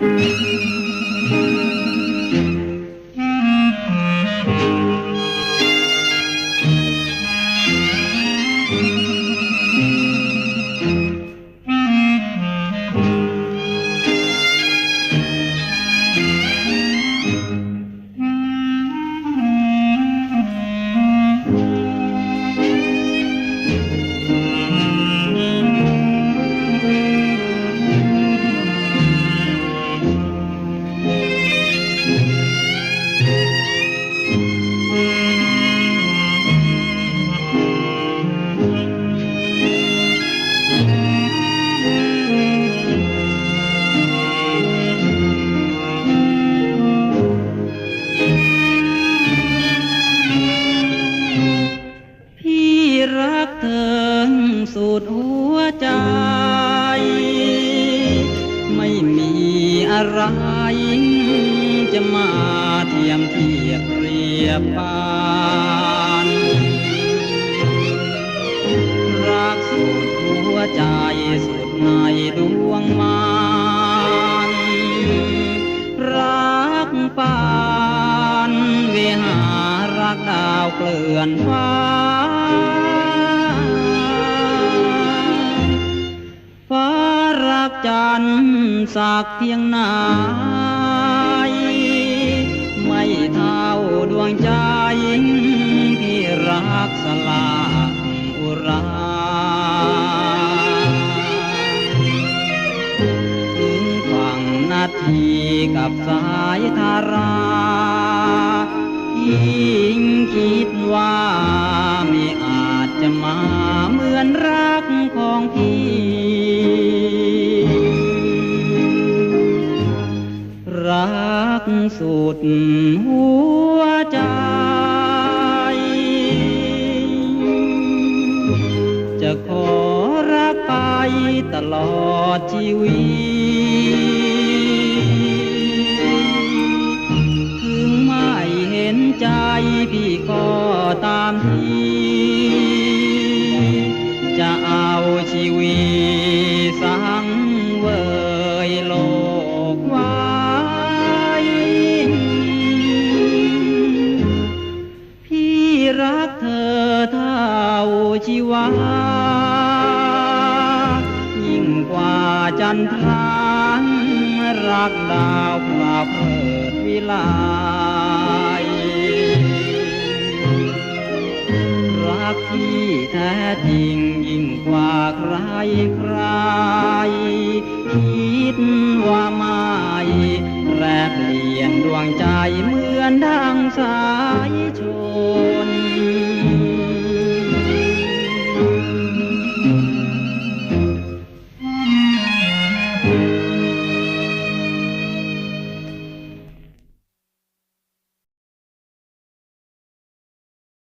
พี่ วใจ ไม่มีอะไร จะมาเทียมเทียบเรียบปานรักสุดหัวใจสุดในดวงมานรักปานเวหารักดาวเกลื่อนฟ้าฟ้า รักจันทร์สักเพียงไหนไม่เท่าดวงใจที่รักสลาอุราถึงฝั่งนาทีกับสายธารายิ่งคิดว่า สุดหัวใจ จะขอรักไปตลอดชีวิต ถึงไม่เห็นใจพี่ก็ตามที เธอท่าชีวา ยิ่งกว่าจันทรานรักดาวพราเพิดวิไลรักที่แท้จริงยิ่งกว่าใครใคร คิดว่าไม่แปรเปลี่ยนดวงใจเหมือนดังสายชน